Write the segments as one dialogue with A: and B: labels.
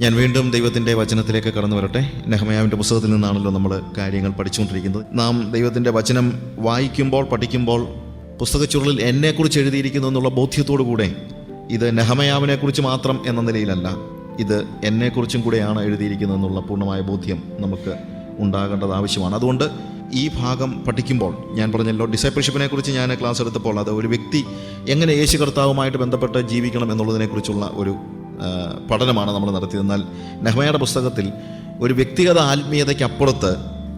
A: ഞാൻ വീണ്ടും ദൈവത്തിന്റെ വചനത്തിലേക്ക് കടന്നു വരട്ടെ. നെഹമയാവിന്റെ പുസ്തകത്തിൽ നിന്നാണല്ലോ നമ്മൾ കാര്യങ്ങൾ പഠിച്ചുകൊണ്ടിരിക്കുന്നത്. നാം ദൈവത്തിന്റെ വചനം വായിക്കുമ്പോൾ പഠിക്കുമ്പോൾ പുസ്തകച്ചുരുളിൽ എന്നെക്കുറിച്ച് എഴുതിയിരിക്കുന്നു എന്നുള്ള ബോധ്യത്തോടു കൂടെ ഇത് നെഹമയാവിനെക്കുറിച്ച് മാത്രം എന്ന നിലയിലല്ല ഇത് എന്നെക്കുറിച്ചും കൂടെയാണ് എഴുതിയിരിക്കുന്നത് എന്നുള്ള പൂർണമായ ബോധ്യം നമുക്ക് ഉണ്ടാകേണ്ടത് ആവശ്യമാണ്. അതുകൊണ്ട് ഈ ഭാഗം പഠിക്കുമ്പോൾ ഞാൻ പറഞ്ഞല്ലോ ഡിസൈപ്പിൾഷിപ്പിനെ കുറിച്ച് ഞാൻ ക്ലാസ് എടുത്തപ്പോൾ അത് ഒരു വ്യക്തി എങ്ങനെ യേശു കർത്താവുമായിട്ട് ബന്ധപ്പെട്ട് ജീവിക്കണം എന്നുള്ളതിനെക്കുറിച്ചുള്ള ഒരു പഠനമാണ് നമ്മൾ നടത്തിയത്. എന്നാൽ നെഹ്മയുടെ പുസ്തകത്തിൽ ഒരു വ്യക്തിഗത ആത്മീയതയ്ക്കപ്പുറത്ത്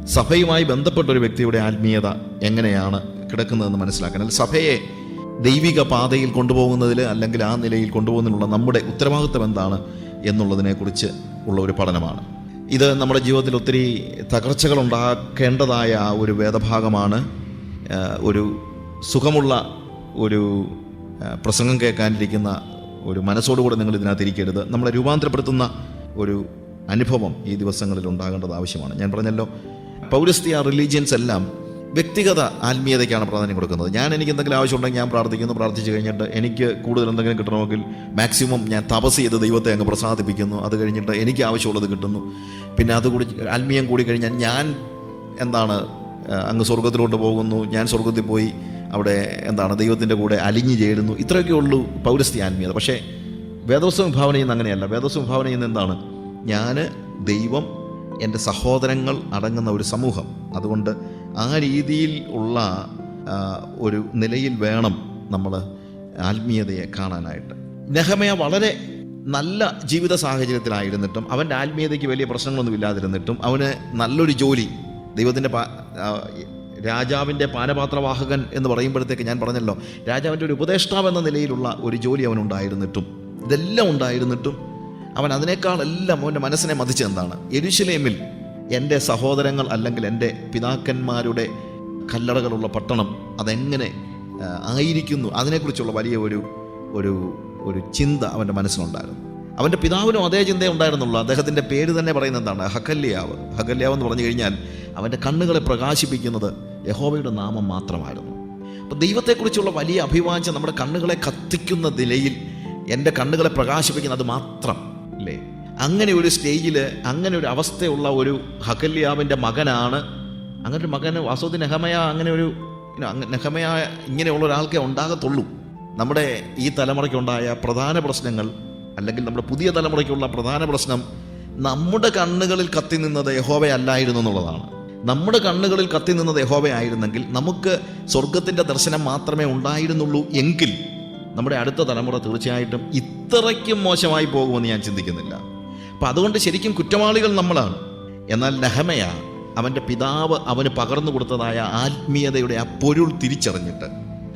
A: സഭയുമായി ബന്ധപ്പെട്ട ഒരു വ്യക്തിയുടെ ആത്മീയത എങ്ങനെയാണ് കിടക്കുന്നതെന്ന് മനസ്സിലാക്കാൻ. സഭയെ ദൈവിക പാതയിൽ കൊണ്ടുപോകുന്നതിൽ അല്ലെങ്കിൽ ആ നിലയിൽ കൊണ്ടുപോകുന്നതിനുള്ള നമ്മുടെ ഉത്തരവാദിത്വം എന്താണ് എന്നുള്ളതിനെക്കുറിച്ച് ഉള്ള ഒരു പഠനമാണ്. ഇത് നമ്മുടെ ജീവിതത്തിൽ ഒത്തിരി തകർച്ചകൾ ഉണ്ടാക്കേണ്ടതായ ഒരു വേദഭാഗമാണ്. ഒരു സുഖമുള്ള ഒരു പ്രസംഗം കേൾക്കാനിരിക്കുന്ന ഒരു മനസ്സോടുകൂടെ നിങ്ങൾ ഇതിനകത്ത് ഇരിക്കരുത്. നമ്മളെ രൂപാന്തരപ്പെടുത്തുന്ന ഒരു അനുഭവം ഈ ദിവസങ്ങളിൽ ഉണ്ടാകേണ്ടത് ആവശ്യമാണ്. ഞാൻ പറഞ്ഞല്ലോ പൗരസ്ത്യ റിലീജിയൻസ് എല്ലാം വ്യക്തിഗത ആത്മീയതയ്ക്കാണ് പ്രാധാന്യം കൊടുക്കുന്നത്. ഞാൻ എനിക്ക് എന്തെങ്കിലും ആവശ്യമുണ്ടെങ്കിൽ ഞാൻ പ്രാർത്ഥിക്കുന്നു. പ്രാർത്ഥിച്ചു കഴിഞ്ഞിട്ട് എനിക്ക് കൂടുതൽ എന്തെങ്കിലും കിട്ടണമെങ്കിൽ മാക്സിമം ഞാൻ തപസ് ചെയ്ത് ദൈവത്തെ അങ്ങ് പ്രസാദിപ്പിക്കുന്നു. അത് കഴിഞ്ഞിട്ട് എനിക്ക് ആവശ്യമുള്ളത് കിട്ടുന്നു. പിന്നെ അതുകൂടി ആത്മീയം കൂടി കഴിഞ്ഞാൽ ഞാൻ എന്താണ് അങ്ങ് സ്വർഗത്തിലോട്ട് പോകുന്നു. ഞാൻ സ്വർഗത്തിൽ പോയി അവിടെ എന്താണ് ദൈവത്തിന്റെ കൂടെ അലിഞ്ഞു ചേരുന്നു. ഇത്രയൊക്കെ ഉള്ളൂ പൗരസ്ത്യ ആത്മീയത. പക്ഷേ വേദോസ്വ വിഭാവന ചെയ്യുന്ന അങ്ങനെയല്ല. വേദോസ്വ വിഭാവന ചെയ്യുന്ന എന്താണ്? ഞാൻ ദൈവം എന്റെ സഹോദരങ്ങൾ അടങ്ങുന്ന ഒരു സമൂഹം. അതുകൊണ്ട് ആ രീതിയിൽ ഉള്ള ഒരു നിലയിൽ വേണം നമ്മൾ ആത്മീയതയെ കാണാനായിട്ട്. നെഹമയ വളരെ നല്ല ജീവിത സാഹചര്യത്തിലായിരുന്നിട്ടും അവന്റെ ആത്മീയതയ്ക്ക് വലിയ പ്രശ്നങ്ങളൊന്നും ഇല്ലാതിരുന്നിട്ടും അവന് നല്ലൊരു ജോലി ദൈവത്തിന്റെ രാജാവിന്റെ പാനപാത്രവാഹകൻ എന്ന് പറയുമ്പോഴത്തേക്ക് ഞാൻ പറഞ്ഞല്ലോ രാജാവിന്റെ ഒരു ഉപദേഷ്ടാവ് എന്ന നിലയിലുള്ള ഒരു ജോലി അവനുണ്ടായിരുന്നിട്ടും ഇതെല്ലാം ഉണ്ടായിരുന്നിട്ടും അവൻ അതിനേക്കാൾ എല്ലാം അവന്റെ മനസ്സിനെ മതിച്ച് എന്താണ്? എരുശലേമിൽ എന്റെ സഹോദരങ്ങൾ അല്ലെങ്കിൽ എന്റെ പിതാക്കന്മാരുടെ കല്ലറകളുള്ള പട്ടണം അതെങ്ങനെ ആയിരിക്കുന്നു? അതിനെക്കുറിച്ചുള്ള വലിയ ഒരു ഒരു ഒരു ചിന്ത അവന്റെ മനസ്സിലുണ്ടായിരുന്നു അവന്റെ പിതാവിനും അതേ ചിന്തയെ ഉണ്ടായിരുന്നുള്ളൂ. അദ്ദേഹത്തിന്റെ പേര് തന്നെ പറയുന്നത് എന്താണ്? ഹക്കല്യാവ് ഹക്കല്യാവ് എന്ന് പറഞ്ഞു കഴിഞ്ഞാൽ അവന്റെ കണ്ണുകളെ പ്രകാശിപ്പിക്കുന്നത് യഹോവയുടെ നാമം മാത്രമായിരുന്നു. അപ്പോൾ ദൈവത്തെക്കുറിച്ചുള്ള വലിയ അഭിവാഞ്ചം നമ്മുടെ കണ്ണുകളെ കത്തിക്കുന്ന നിലയിൽ എന്റെ കണ്ണുകളെ പ്രകാശിപ്പിക്കുന്നത് മാത്രം അല്ലേ? അങ്ങനെ ഒരു സ്റ്റേജിൽ അങ്ങനെ ഒരു അവസ്ഥയുള്ള ഒരു ഹക്കല്യാവിന്റെ മകനാണ്. അങ്ങനെ ഒരു മകന് വാസ്തവത്തിൽ നെഹമയ അങ്ങനെ ഒരു നെഹമയ ഇങ്ങനെയുള്ള ഒരാൾക്കേ ഉണ്ടാകത്തുള്ളൂ. നമ്മുടെ ഈ തലമുറയ്ക്കുണ്ടായ പ്രധാന പ്രശ്നങ്ങൾ അല്ലെങ്കിൽ നമ്മുടെ പുതിയ തലമുറയ്ക്കുള്ള പ്രധാന പ്രശ്നം നമ്മുടെ കണ്ണുകളിൽ കത്തി നിന്നത് യഹോവയല്ലായിരുന്നു എന്നുള്ളതാണ്. നമ്മുടെ കണ്ണുകളിൽ കത്തി നിന്നത് യഹോവയായിരുന്നെങ്കിൽ നമുക്ക് സ്വർഗത്തിന്റെ ദർശനം മാത്രമേ ഉണ്ടായിരുന്നുള്ളൂ എങ്കിൽ നമ്മുടെ അടുത്ത തലമുറ തീർച്ചയായിട്ടും ഇത്രയ്ക്കും മോശമായി പോകുമെന്ന് ഞാൻ ചിന്തിക്കുന്നില്ല. അപ്പം അതുകൊണ്ട് ശരിക്കും കുറ്റവാളികൾ നമ്മളാണ്. എന്നാൽ ലഹമയ അവന്റെ പിതാവ് അവന് പകർന്നു കൊടുത്തതായ ആത്മീയതയുടെ ആ പൊരുൾ തിരിച്ചറിഞ്ഞിട്ട്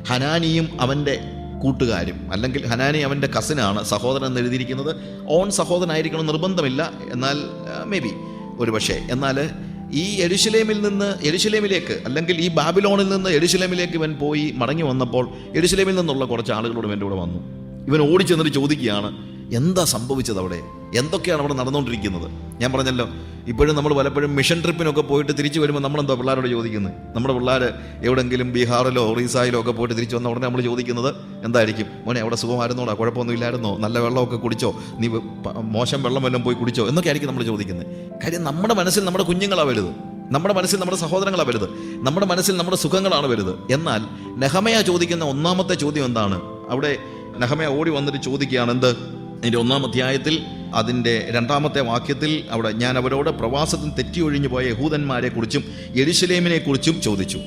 A: ഹനാനിയും അവന്റെ കൂട്ടുകാരും അല്ലെങ്കിൽ ഹനാനി അവന്റെ കസിനാണ് സഹോദരൻ എന്ന് എഴുതിയിരിക്കുന്നത് ഓൺ സഹോദരനായിരിക്കണം നിർബന്ധമില്ല എന്നാൽ മേ ബി ഒരു പക്ഷേ എന്നാൽ ഈ എരുശലേമിൽ നിന്ന് എരുശലേമിലേക്ക് അല്ലെങ്കിൽ ഈ ബാബിലോണിൽ നിന്ന് എരുശലേമിലേക്ക് ഇവൻ പോയി മടങ്ങി വന്നപ്പോൾ എരുശലേമിൽ നിന്നുള്ള കുറച്ച് ആളുകളോട് ഇവന്റെ കൂടെ വന്നു. ഇവൻ ഓടിച്ചെന്നിട്ട് ചോദിക്കുകയാണ് എന്താ സംഭവിച്ചത് അവിടെ എന്തൊക്കെയാണ് അവിടെ നടന്നുകൊണ്ടിരിക്കുന്നത്? ഞാൻ പറഞ്ഞല്ലോ ഇപ്പോഴും നമ്മൾ പലപ്പോഴും മിഷൻ ട്രിപ്പിനൊക്കെ പോയിട്ട് തിരിച്ചു വരുമ്പോൾ നമ്മളെന്താ പിള്ളേരോട് ചോദിക്കുന്നത് നമ്മുടെ പിള്ളേർ എവിടെങ്കിലും ബീഹാറിലോ ഒറീസായിലോ ഒക്കെ പോയിട്ട് തിരിച്ചു വന്ന ഉടനെ നമ്മൾ ചോദിക്കുന്നത് എന്തായിരിക്കും? മോനെ അവിടെ സുഖമായിരുന്നോടാ? കുഴപ്പമൊന്നും ഇല്ലായിരുന്നോ നല്ല വെള്ളമൊക്കെ കുടിച്ചോ? നീ മോശം വെള്ളം വല്ലതും പോയി കുടിച്ചോ? എന്നൊക്കെ ആയിരിക്കും നമ്മൾ ചോദിക്കുന്നത് കാര്യം നമ്മുടെ മനസ്സിൽ നമ്മുടെ കുഞ്ഞുങ്ങളാണ് വലുത്. നമ്മുടെ മനസ്സിൽ നമ്മുടെ സഹോദരങ്ങളാണ് വലുത്. നമ്മുടെ മനസ്സിൽ നമ്മുടെ സുഖങ്ങളാണ് വലുത്. എന്നാൽ നെഹമയ ചോദിക്കുന്ന ഒന്നാമത്തെ ചോദ്യം എന്താണ്? അവിടെ നെഹമയ ഓടി വന്നിട്ട് ചോദിക്കുകയാണ് എന്ത്? അതിന്റെ ഒന്നാം അധ്യായത്തിൽ അതിന്റെ രണ്ടാമത്തെ വാക്യത്തിൽ അവിടെ ഞാൻ അവരോട് പ്രവാസത്തിൽ തെറ്റി തെറ്റിയൊഴിഞ്ഞു പോയ യഹൂദന്മാരെ കുറിച്ചും ചോദിച്ചു.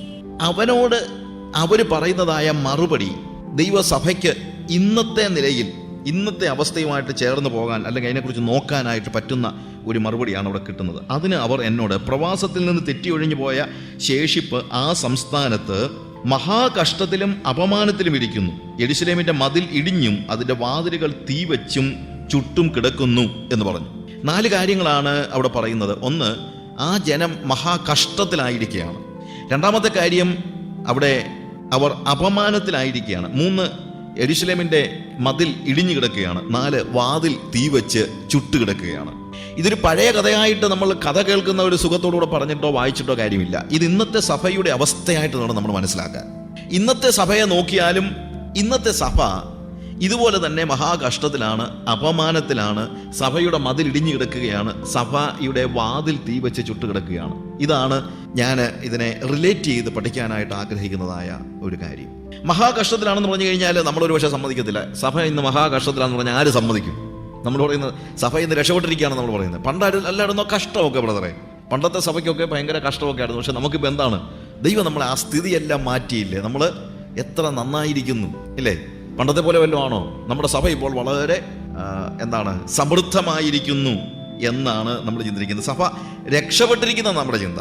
A: അവനോട് അവർ പറയുന്നതായ മറുപടി ദൈവസഭയ്ക്ക് ഇന്നത്തെ നിലയിൽ ഇന്നത്തെ അവസ്ഥയുമായിട്ട് ചേർന്ന് പോകാൻ അല്ലെങ്കിൽ അതിനെക്കുറിച്ച് നോക്കാനായിട്ട് പറ്റുന്ന ഒരു മറുപടിയാണ് അവിടെ കിട്ടുന്നത്. അതിന് അവർ എന്നോട് പ്രവാസത്തിൽ നിന്ന് തെറ്റി തെറ്റിയൊഴിഞ്ഞു പോയ ശേഷിപ്പ് ആ സംസ്ഥാനത്ത് മഹാകഷ്ടത്തിലും അപമാനത്തിലും ഇരിക്കുന്നു. എഡിശലേമിന്റെ മതിൽ ഇടിഞ്ഞും അതിന്റെ വാതിലുകൾ തീവച്ചും ചുട്ടും കിടക്കുന്നു എന്ന് പറഞ്ഞു. നാല് കാര്യങ്ങളാണ് അവിടെ പറയുന്നത്. ഒന്ന് ആ ജനം മഹാകഷ്ടത്തിലായിരിക്കുകയാണ്. രണ്ടാമത്തെ കാര്യം അവിടെ അവർ അപമാനത്തിലായിരിക്കുകയാണ്. മൂന്ന് എഡിശലേമിന്റെ മതിൽ ഇടിഞ്ഞു കിടക്കുകയാണ്. നാല് വാതിൽ തീവച്ച് ചുട്ടുകിടക്കുകയാണ്. ഇതൊരു പഴയ കഥയായിട്ട് നമ്മൾ കഥ കേൾക്കുന്ന ഒരു സുഖത്തോടുകൂടെ പറഞ്ഞിട്ടോ വായിച്ചിട്ടോ കാര്യമില്ല. ഇത് ഇന്നത്തെ സഭയുടെ അവസ്ഥയായിട്ട് വേണം നമ്മൾ മനസ്സിലാക്കാൻ ഇന്നത്തെ സഭയെ നോക്കിയാലും ഇന്നത്തെ സഭ ഇതുപോലെ തന്നെ മഹാകഷ്ടത്തിലാണ് അപമാനത്തിലാണ് സഭയുടെ മതിൽ ഇടിഞ്ഞു കിടക്കുകയാണ് സഭയുടെ വാതിൽ തീ വെച്ച് ചുട്ടു കിടക്കുകയാണ്. ഇതാണ് ഞാൻ ഇതിനെ റിലേറ്റ് ചെയ്ത് പഠിക്കാനായിട്ട് ആഗ്രഹിക്കുന്നതായ ഒരു കാര്യം. മഹാകഷ്ടത്തിലാണെന്ന് പറഞ്ഞു കഴിഞ്ഞാൽ നമ്മളൊരു പക്ഷേ സമ്മതിക്കത്തില്ല. സഭ ഇന്ന് മഹാകഷ്ടത്തിലാണെന്ന് പറഞ്ഞാൽ ആര് സമ്മതിക്കും? നമ്മൾ പറയുന്നത് സഭ ഇന്ന് രക്ഷപ്പെട്ടിരിക്കുകയാണ് നമ്മൾ പറയുന്നത്. പണ്ട് എല്ലായിടുന്നോ കഷ്ടമൊക്കെ ബ്രദറെ. പണ്ടത്തെ സഭയ്ക്കൊക്കെ ഭയങ്കര കഷ്ടമൊക്കെ ആയിരുന്നു. പക്ഷെ നമുക്കിപ്പോൾ എന്താണ്? ദൈവം നമ്മളെ ആ സ്ഥിതിയെല്ലാം മാറ്റിയില്ലേ? നമ്മൾ എത്ര നന്നായിരിക്കുന്നു ഇല്ലേ? പണ്ടത്തെ പോലെ വല്ലതും ആണോ? നമ്മുടെ സഭ ഇപ്പോൾ വളരെ എന്താണ് സമൃദ്ധമായിരിക്കുന്നു എന്നാണ് നമ്മൾ ചിന്തിക്കുന്നത്. സഭ രക്ഷപ്പെട്ടിരിക്കുന്ന നമ്മുടെ ചിന്ത.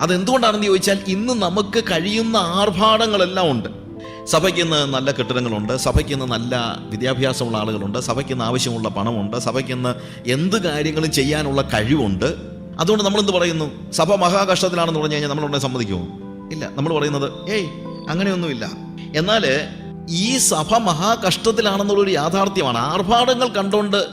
A: അതെന്തുകൊണ്ടാണെന്ന് ചോദിച്ചാൽ ഇന്ന് നമുക്ക് കഴിയുന്ന ആർഭാടങ്ങളെല്ലാം ഉണ്ട്. സഭയ്ക്ക് ഇന്ന് നല്ല കെട്ടിടങ്ങളുണ്ട് സഭയ്ക്ക് ഇന്ന് നല്ല വിദ്യാഭ്യാസമുള്ള ആളുകളുണ്ട് സഭയ്ക്ക് ഇന്ന് ആവശ്യമുള്ള പണമുണ്ട് സഭയ്ക്ക് ഇന്ന് എന്ത് കാര്യങ്ങളും ചെയ്യാനുള്ള കഴിവുണ്ട്. അതുകൊണ്ട് നമ്മളെന്ത് പറയുന്നു? സഭ മഹാകഷ്ടത്തിലാണെന്ന് പറഞ്ഞു കഴിഞ്ഞാൽ നമ്മളുണ്ടെ സമ്മതിക്കുമോ? ഇല്ല. നമ്മൾ പറയുന്നത് ഏയ് അങ്ങനെയൊന്നുമില്ല. എന്നാൽ ഈ സഭ മഹാകഷ്ടത്തിലാണെന്നുള്ളൊരു യാഥാർത്ഥ്യമാണ്. ആർഭാടങ്ങൾ കണ്ടുകൊണ്ട്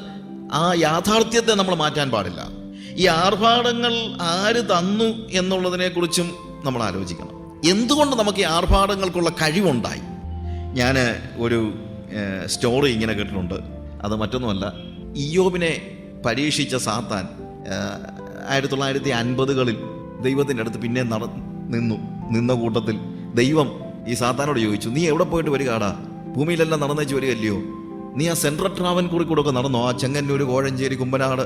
A: ആ യാഥാർത്ഥ്യത്തെ നമ്മൾ മാറ്റാൻ പാടില്ല. ഈ ആർഭാടങ്ങൾ ആര് തന്നു എന്നുള്ളതിനെക്കുറിച്ചും നമ്മൾ ആലോചിക്കണം. എന്തുകൊണ്ട് നമുക്ക് ഈ ആർഭാടങ്ങൾക്കുള്ള കഴിവുണ്ടായി? ഞാൻ ഒരു സ്റ്റോറി ഇങ്ങനെ കേട്ടിട്ടുണ്ട്. അത് മറ്റൊന്നുമല്ല ഇയോബിനെ പരീക്ഷിച്ച സാത്താൻ ആയിരത്തി തൊള്ളായിരത്തി അൻപതുകളിൽ ദൈവത്തിന്റെ അടുത്ത് പിന്നെ നട നിന്നു. നിന്ന കൂട്ടത്തിൽ ദൈവം ഈ സാത്താനോട് ചോദിച്ചു നീ എവിടെ പോയിട്ട് വരികയാടാ? ഭൂമിയിലെല്ലാം നടന്നേച്ച് വരികയല്ലയോ? നീ ആ സെൻട്രൽ ട്രാവൻ കൂടി കൂടെ ഒക്കെ നടന്നോ? ആ ചെങ്ങന്നൂർ കോഴഞ്ചേരി കുമ്പനാട്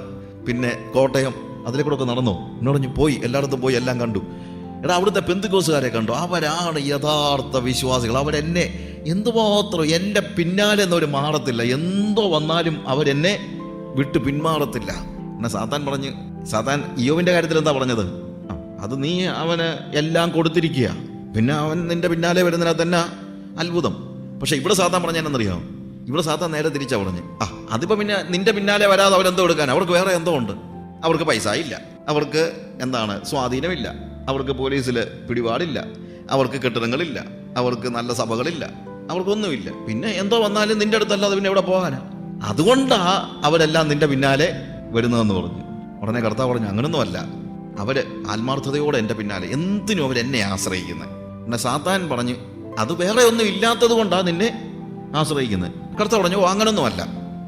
A: പിന്നെ കോട്ടയം അതിലെ കൂടെ ഒക്കെ നടന്നോ? എന്നോട് പോയി എല്ലായിടത്തും പോയി എല്ലാം കണ്ടു. എടാ അവിടുത്തെ പെന്തുകോസുകാരെ കണ്ടു? അവരാണ് യഥാർത്ഥ വിശ്വാസികൾ. അവരെന്നെ എന്തുമാത്രം എന്റെ പിന്നാലെ എന്നവർ മാറത്തില്ല. എന്തോ വന്നാലും അവരെന്നെ വിട്ട് പിന്മാറത്തില്ല. എന്നാ സാത്താൻ പറഞ്ഞ് സാത്താൻ ഇയോവിന്റെ കാര്യത്തിൽ എന്താ പറഞ്ഞത്? അത് നീ അവന് എല്ലാം കൊടുത്തിരിക്കുക. പിന്നെ അവൻ നിന്റെ പിന്നാലെ വരുന്നതിനാ തന്നെ അത്ഭുതം. പക്ഷെ ഇവിടെ സാത്താൻ പറഞ്ഞ എന്നറിയാമോ ഇവിടെ സാത്താൻ നേരെ തിരിച്ചാ പറഞ്ഞ്. ആ അതിപ്പോ പിന്നെ നിന്റെ പിന്നാലെ വരാതെ അവരെന്തോ എടുക്കാൻ? അവർക്ക് വേറെ എന്തോ ഉണ്ട്. അവർക്ക് പൈസ ഇല്ല. അവർക്ക് എന്താണ് സ്വാധീനമില്ല. അവർക്ക് പോലീസിൽ പിടിപാടില്ല. അവർക്ക് കെട്ടിടങ്ങളില്ല. അവർക്ക് നല്ല സഭകളില്ല. അവർക്കൊന്നുമില്ല. പിന്നെ എന്തോ വന്നാലും നിന്റെ അടുത്തല്ലാതെ പിന്നെ എവിടെ പോകാനാ? അതുകൊണ്ടാ അവരെല്ലാം നിന്റെ പിന്നാലെ വരുന്നതെന്ന് പറഞ്ഞു. ഉടനെ കർത്താവ് പറഞ്ഞു അങ്ങനൊന്നുമല്ല. അവർ ആത്മാർത്ഥതയോടെ എന്റെ പിന്നാലെ. എന്തിനും അവർ എന്നെ ആശ്രയിക്കുന്നത് പിന്നെ സാത്താൻ പറഞ്ഞു അത് വേറെ ഒന്നും ഇല്ലാത്തത് കൊണ്ടാണ് നിന്നെ ആശ്രയിക്കുന്നത് കർത്താവ് പറഞ്ഞു അങ്ങനൊന്നുമല്ല.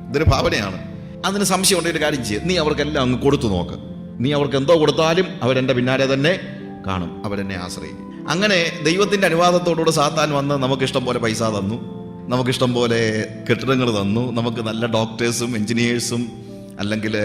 A: ഇതൊരു ഭാവനയാണ്. അതിന് സംശയം ഉണ്ടെങ്കിൽ ഒരു കാര്യം ചെയ്യും. നീ അവർക്കെല്ലാം അങ്ങ് കൊടുത്തു നോക്ക്. നീ അവർക്ക് എന്തോ കൊടുത്താലും അവരെന്റെ പിന്നാലെ തന്നെ കാണും അവരെന്നെ ആശ്രയിക്കും. അങ്ങനെ ദൈവത്തിന്റെ അനുവാദത്തോടുകൂടെ സാത്താൻ വന്ന് നമുക്കിഷ്ടം പോലെ പൈസ തന്നു. നമുക്കിഷ്ടം പോലെ കെട്ടിടങ്ങൾ തന്നു. നമുക്ക് നല്ല ഡോക്ടേഴ്സും എഞ്ചിനീയേഴ്സും അല്ലെങ്കിൽ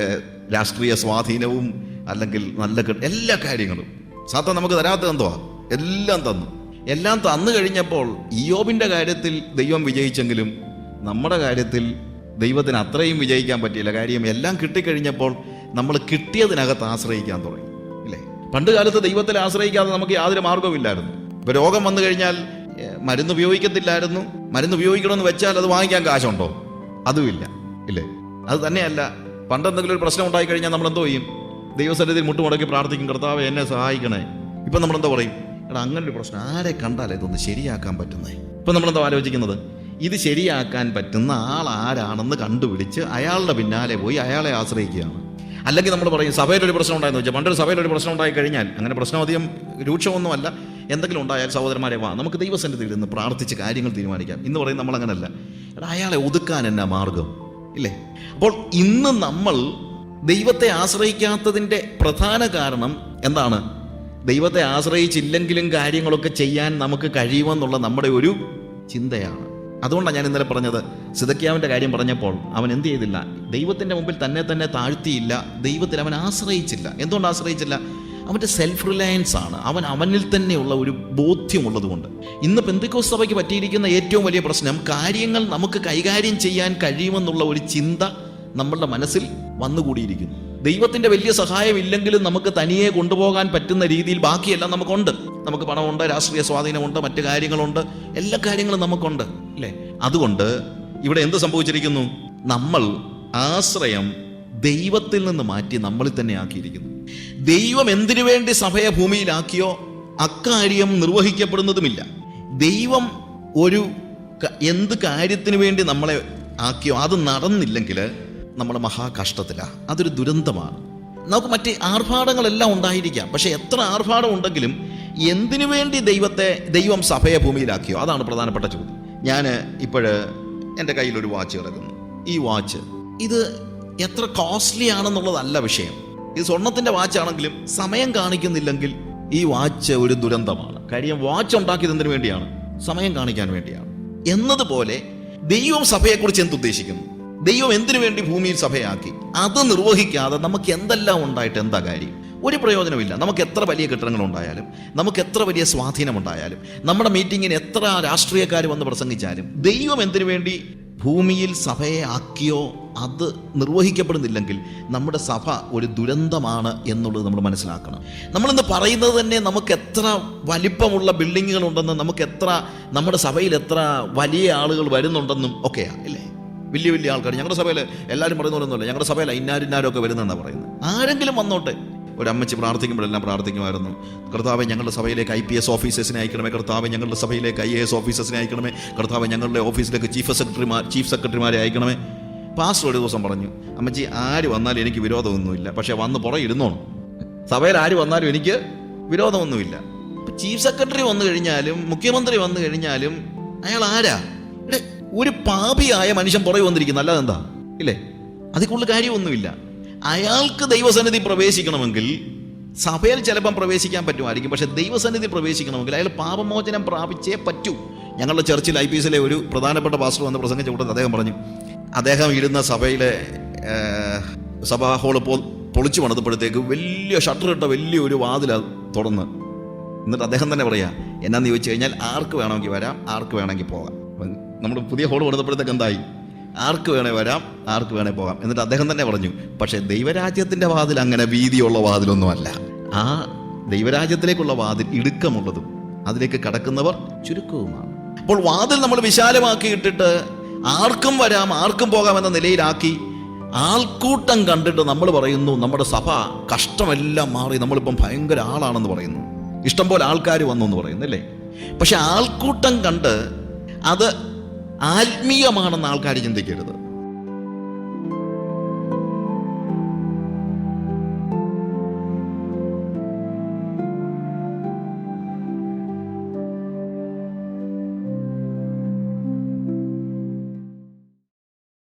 A: രാഷ്ട്രീയ സ്വാധീനവും അല്ലെങ്കിൽ നല്ല എല്ലാ കാര്യങ്ങളും. സാത്താൻ നമുക്ക് തരാത്തത് എന്തുവാ? എല്ലാം തന്നു. എല്ലാം തന്നു കഴിഞ്ഞപ്പോൾ ഇയോബിന്റെ കാര്യത്തിൽ ദൈവം വിജയിച്ചെങ്കിലും നമ്മുടെ കാര്യത്തിൽ ദൈവത്തിന് അത്രയും വിജയിക്കാൻ പറ്റിയില്ല. കാര്യം എല്ലാം കിട്ടിക്കഴിഞ്ഞപ്പോൾ നമ്മൾ കിട്ടിയതിനകത്ത് ആശ്രയിക്കാൻ തുടങ്ങി. പണ്ട് കാലത്ത് ദൈവത്തിൽ ആശ്രയിക്കാതെ നമുക്ക് യാതൊരു മാർഗവുമില്ലായിരുന്നു ഇപ്പൊ രോഗം വന്നു കഴിഞ്ഞാൽ മരുന്ന് ഉപയോഗിക്കത്തില്ലായിരുന്നു. മരുന്ന് ഉപയോഗിക്കണമെന്ന് വെച്ചാൽ അത് വാങ്ങിക്കാൻ കാശുണ്ടോ? അതുമില്ല. ഇല്ലേ? അത് തന്നെയല്ല. പണ്ട് എന്തെങ്കിലും ഒരു പ്രശ്നം ഉണ്ടായി കഴിഞ്ഞാൽ നമ്മൾ എന്തോ ചെയ്യും? ദൈവസന്നിധിയിൽ മുട്ടുമുടക്കി പ്രാർത്ഥിക്കും കർത്താവ് എന്നെ സഹായിക്കണേ. ഇപ്പം നമ്മൾ എന്താ പറയും? എടാ അങ്ങനൊരു പ്രശ്നം. ആരെ കണ്ടാലേ ഇതൊന്ന് ശരിയാക്കാൻ പറ്റുന്നേ? ഇപ്പം നമ്മളെന്താ ആലോചിക്കുന്നത്? ഇത് ശരിയാക്കാൻ പറ്റുന്ന ആൾ ആരാണെന്ന് കണ്ടുപിടിച്ച് അയാളുടെ പിന്നാലെ പോയി അയാളെ ആശ്രയിക്കുകയാണ്. അല്ലെങ്കിൽ നമ്മൾ പറയും സഭയിലൊരു പ്രശ്നം ഉണ്ടായെന്ന് വെച്ചാൽ പണ്ടൊരു സഭയിലൊരു പ്രശ്നം ഉണ്ടായി കഴിഞ്ഞാൽ അങ്ങനെ പ്രശ്നം അധികം രൂക്ഷമൊന്നുമല്ല. എന്തെങ്കിലും ഉണ്ടായാൽ സഹോദരന്മാരെ വാ നമുക്ക് ദൈവസന്നിധിയിൽ നിന്ന് പ്രാർത്ഥിച്ച് കാര്യങ്ങൾ തീരുമാനിക്കാം. ഇന്ന് പറയും നമ്മൾ അങ്ങനല്ല. അയാളെ ഒതുക്കാൻ എന്നാ മാർഗം? ഇല്ലേ? അപ്പോൾ ഇന്ന് നമ്മൾ ദൈവത്തെ ആശ്രയിക്കാത്തതിന്റെ പ്രധാന കാരണം എന്താണ്? ദൈവത്തെ ആശ്രയിച്ചില്ലെങ്കിലും കാര്യങ്ങളൊക്കെ ചെയ്യാൻ നമുക്ക് കഴിയുമെന്നുള്ള നമ്മുടെ ഒരു ചിന്തയാണ്. അതുകൊണ്ടാണ് ഞാൻ ഇന്നലെ പറഞ്ഞത് സിതക്കിയാവിന്റെ കാര്യം പറഞ്ഞപ്പോൾ അവൻ എന്ത് ചെയ്തില്ല? ദൈവത്തിന്റെ മുമ്പിൽ തന്നെ തന്നെ താഴ്ത്തിയില്ല ദൈവത്തിൽ അവൻ ആശ്രയിച്ചില്ല. എന്തുകൊണ്ട് ആശ്രയിച്ചില്ല? അവന്റെ സെൽഫ് റിലയൻസ് ആണ്. അവൻ അവനിൽ തന്നെയുള്ള ഒരു ബോധ്യമുള്ളതുകൊണ്ട്. ഇന്ന് പെന്തിക്കോസ് സഭയ്ക്ക് പറ്റിയിരിക്കുന്ന ഏറ്റവും വലിയ പ്രശ്നം കാര്യങ്ങൾ നമുക്ക് കൈകാര്യം ചെയ്യാൻ കഴിയുമെന്നുള്ള ഒരു ചിന്ത നമ്മളുടെ മനസ്സിൽ വന്നുകൂടിയിരിക്കുന്നു. ദൈവത്തിന്റെ വലിയ സഹായം ഇല്ലെങ്കിലും നമുക്ക് തനിയെ കൊണ്ടുപോകാൻ പറ്റുന്ന രീതിയിൽ ബാക്കിയെല്ലാം നമുക്കുണ്ട്. നമുക്ക് പണമുണ്ട് രാഷ്ട്രീയ സ്വാധീനമുണ്ട് മറ്റു കാര്യങ്ങളുണ്ട് എല്ലാ കാര്യങ്ങളും നമുക്കുണ്ട്. അല്ലേ അതുകൊണ്ട് ഇവിടെ എന്ത് സംഭവിച്ചിരിക്കുന്നു? നമ്മൾ ആശ്രയം ദൈവത്തിൽ നിന്ന് മാറ്റി നമ്മളിൽ തന്നെ ആക്കിയിരിക്കുന്നു. ദൈവം എന്തിനു വേണ്ടി സഭയെ ഭൂമിയിലാക്കിയോ അക്കാര്യം നിർവഹിക്കപ്പെടുന്നതുമില്ല. ദൈവം ഒരു എന്ത് കാര്യത്തിന് വേണ്ടി നമ്മളെ ആക്കിയോ അത് നടന്നില്ലെങ്കിൽ നമ്മൾ മഹാകഷ്ടത്തിലാണ് അതൊരു ദുരന്തമാണ്. നമുക്ക് മറ്റ് ആർഭാടങ്ങളെല്ലാം ഉണ്ടായിരിക്കാം. പക്ഷെ എത്ര ആർഭാടം ഉണ്ടെങ്കിലും എന്തിനു വേണ്ടി ദൈവത്തെ ദൈവം സഭയെ ഭൂമിയിലാക്കിയോ? അതാണ് പ്രധാനപ്പെട്ട ചോദ്യം. ഞാൻ ഇപ്പോൾ എന്റെ കയ്യിൽ ഒരു വാച്ച് കിടക്കുന്നു. ഈ വാച്ച് ഇത് എത്ര കോസ്റ്റ്ലി ആണെന്നുള്ളതല്ല വിഷയം. ഇത് സ്വർണത്തിന്റെ വാച്ചാണെങ്കിലും സമയം കാണിക്കുന്നില്ലെങ്കിൽ ഈ വാച്ച് ഒരു ദുരന്തമാണ്. കാര്യം വാച്ച് ഉണ്ടാക്കിയത് എന്തിനു വേണ്ടിയാണ്? സമയം കാണിക്കാൻ വേണ്ടിയാണ്. എന്നതുപോലെ ദൈവം സഭയെക്കുറിച്ച് എന്തുദ്ദേശിക്കുന്നു ദൈവം എന്തിനു വേണ്ടി ഭൂമിയിൽ സഭയാക്കി? അത് നിർവഹിക്കാതെ നമുക്ക് എന്തെല്ലാം ഉണ്ടായിട്ട് എന്താ കാര്യം? ഒരു പ്രയോജനമില്ല നമുക്ക് എത്ര വലിയ കെട്ടിടങ്ങൾ ഉണ്ടായാലും നമുക്ക് എത്ര വലിയ സ്വാധീനം ഉണ്ടായാലും നമ്മുടെ മീറ്റിങ്ങിന് എത്ര രാഷ്ട്രീയക്കാർ വന്ന് പ്രസംഗിച്ചാലും ദൈവം എന്തിനു വേണ്ടി ഭൂമിയിൽ സഭയെ ആക്കിയോ അത് നിർവഹിക്കപ്പെടുന്നില്ലെങ്കിൽ നമ്മുടെ സഭ ഒരു ദുരന്തമാണ് എന്നുള്ളത് നമ്മൾ മനസ്സിലാക്കണം. നമ്മളിന്ന് പറയുന്നത് തന്നെ നമുക്ക് എത്ര വലിപ്പമുള്ള ബിൽഡിങ്ങുകൾ ഉണ്ടെന്നും നമുക്ക് എത്ര നമ്മുടെ സഭയിൽ എത്ര വലിയ ആളുകൾ വരുന്നുണ്ടെന്നും ഒക്കെയാണ് അല്ലേ? വലിയ വലിയ ആൾക്കാർ ഞങ്ങളുടെ സഭയിൽ എല്ലാവരും പറയുന്ന പോലൊന്നുമല്ല ഞങ്ങളുടെ സഭയിൽ ഇന്നാരിന്നാരും ഒക്കെ വരുന്നതെന്നാണ് പറയുന്നത്. ആരെങ്കിലും വന്നോട്ടെ. ഒരു അമ്മച്ചി പ്രാർത്ഥിക്കുമ്പോഴെല്ലാം പ്രാർത്ഥിക്കുമായിരുന്നു. കർത്താവ് ഞങ്ങളുടെ സഭയിലേക്ക് ഐ പി എസ് ഓഫീസേഴ്സിനെ അയക്കണമേ. കർത്താവ് ഞങ്ങളുടെ സഭയിലേക്ക് ഐ എ എസ് ഓഫീസേഴ്സിനെ അയക്കണമേ. കർത്താവ് ഞങ്ങളുടെ ഓഫീസിലേക്ക് ചീഫ് സെക്രട്ടറിമാർ ചീഫ് സെക്രട്ടറിമാരെ അയക്കണമേ. പാസ്റ്റർ ഒരു ദിവസം പറഞ്ഞു അമ്മച്ചി ആര് വന്നാലും എനിക്ക് വിരോധമൊന്നുമില്ല. പക്ഷേ വന്ന് പുറകെ ഇരുന്നോണം. സഭയിൽ ആര് വന്നാലും എനിക്ക് വിരോധമൊന്നുമില്ല. ചീഫ് സെക്രട്ടറി വന്നു കഴിഞ്ഞാലും മുഖ്യമന്ത്രി വന്നു കഴിഞ്ഞാലും അയാൾ ആരാ? ഒരു പാപിയായ മനുഷ്യൻ പുറകെ വന്നിരിക്കുന്നു. അല്ലാതെന്താ? ഇല്ലേ? അതിക്കുള്ള കാര്യമൊന്നുമില്ല. അയാൾക്ക് ദൈവസന്നിധി പ്രവേശിക്കണമെങ്കിൽ സഭയിൽ ചിലപ്പം പ്രവേശിക്കാൻ പറ്റുമായിരിക്കും. പക്ഷെ ദൈവസന്നിധി പ്രവേശിക്കണമെങ്കിൽ അയാൾ പാപമോചനം പ്രാപിച്ചേ പറ്റൂ. ഞങ്ങളുടെ ചർച്ചിൽ ഐ പി എസിലെ ഒരു പ്രധാനപ്പെട്ട പാസ്റ്റർ വന്ന് പ്രസംഗിച്ച കൂട്ടത്തിൽ അദ്ദേഹം പറഞ്ഞു. അദ്ദേഹം ഇരുന്ന സഭയിലെ സഭാ ഹോൾ പോ പൊളിച്ചു പണിതപ്പോഴത്തേക്ക് വലിയ ഷട്ടർ ഇട്ട വലിയ ഒരു വാതിൽ തുറന്ന്. എന്നിട്ട് അദ്ദേഹം തന്നെ പറയാ എന്നാന്ന് ചോദിച്ചു കഴിഞ്ഞാൽ ആർക്ക് വേണമെങ്കിൽ വരാം ആർക്ക് വേണമെങ്കിൽ പോകാം? നമ്മൾ പുതിയ ഹോൾ പണിതപ്പോഴത്തേക്ക് എന്തായി? ആർക്ക് വേണേ വരാം ആർക്ക് വേണേ പോകാം. എന്നിട്ട് അദ്ദേഹം തന്നെ പറഞ്ഞു പക്ഷേ ദൈവരാജ്യത്തിന്റെ വാതിൽ അങ്ങനെ വീതിയുള്ള വാതിലൊന്നുമല്ല. ആ ദൈവരാജ്യത്തിലേക്കുള്ള വാതിൽ ഇടുക്കമുള്ളതും അതിലേക്ക് കടക്കുന്നവർ ചുരുക്കവുമാണ്. അപ്പോൾ വാതിൽ നമ്മൾ വിശാലമാക്കിയിട്ടിട്ട് ആർക്കും വരാം ആർക്കും പോകാം എന്ന നിലയിലാക്കി ആൾക്കൂട്ടം കണ്ടിട്ട് നമ്മൾ പറയുന്നു നമ്മുടെ സഭ കഷ്ടമെല്ലാം മാറി നമ്മളിപ്പം ഭയങ്കര ആളാണെന്ന് പറയുന്നു. ഇഷ്ടം പോലെ ആൾക്കാർ വന്നു എന്ന് പറയുന്നു അല്ലേ? പക്ഷെ ആൾക്കൂട്ടം കണ്ട് അത് ആത്മീയമാണെന്ന് ആൾക്കാർ ചിന്തിക്കരുത്.